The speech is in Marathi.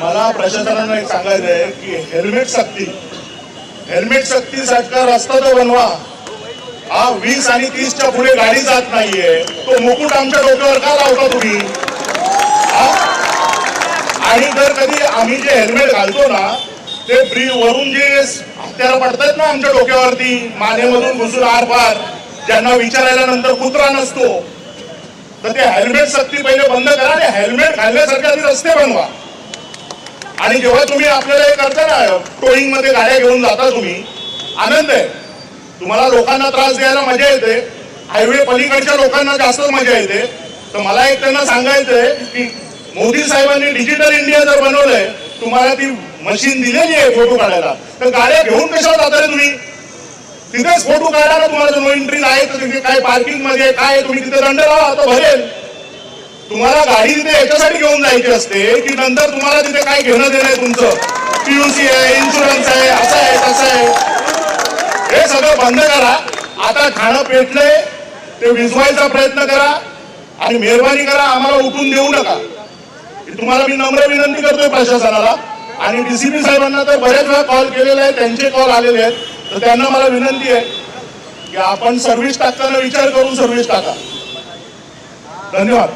मला प्रशासनानं एक सांगायचं आहे की हेल्मेट सक्ती. हेल्मेट सक्ती सरकार रस्ता तो बनवा. हा वीस आणि तीसच्या पुढे गाडी जात नाहीये. तो मुकुट आमच्या डोक्यावर का लावता तुम्ही? आणि जर कधी आम्ही जे हेल्मेट घालतो ना ते ब्री वरून जे हत्यार पडतात ना आमच्या डोक्यावरती मानेमधून घुसून आर पार ज्यांना विचारायला नंतर कुत्रा नसतो तर ते हेल्मेट सक्ती पहिले बंद करा आणि हेल्मेट घालण्यासारखे आधी रस्ते बनवा. आणि जेव्हा तुम्ही आपल्याला हे करता ना टोईंगमध्ये गाड्या घेऊन जाता तुम्ही आनंद आहे. तुम्हाला लोकांना त्रास द्यायला मजा येते. हायवे पलीकडच्या लोकांना जास्त मजा येते. तर मला एक त्यांना सांगायचंय की मोदी साहेबांनी डिजिटल इंडिया जर बनवलंय तुम्हाला ती मशीन दिलेली आहे फोटो काढायला. तर गाड्या घेऊन कशा जाताय तुम्ही? तिथेच फोटो काढा ना तुम्हाला जर एंट्री आहे तर तिथे काय पार्किंगमध्ये काय तुम्ही तिथे दंड लावा तो भरेल. तुम्हाला गाडी तिथे याच्यासाठी घेऊन जायची असते की नंतर तुम्हाला तिथे काय घेणं देणं आहे तुमचं. पीयूसी आहे इन्शुरन्स आहे असं आहे तसं आहे. हे सगळं बंद करा. आता खाणं पेटलंय ते विजवायचा प्रयत्न करा. आणि मेहरबानी करा आम्हाला उठून देऊ नका. तुम्हाला मी नम्र विनंती करतोय प्रशासनाला. आणि डीसीपी साहेबांना तर बरेच वेळा कॉल केलेला आहे त्यांचे कॉल आलेले आहेत. तर त्यांना मला विनंती आहे की आपण सर्व्हिस टाकताना विचार करून सर्व्हिस टाका. धन्यवाद.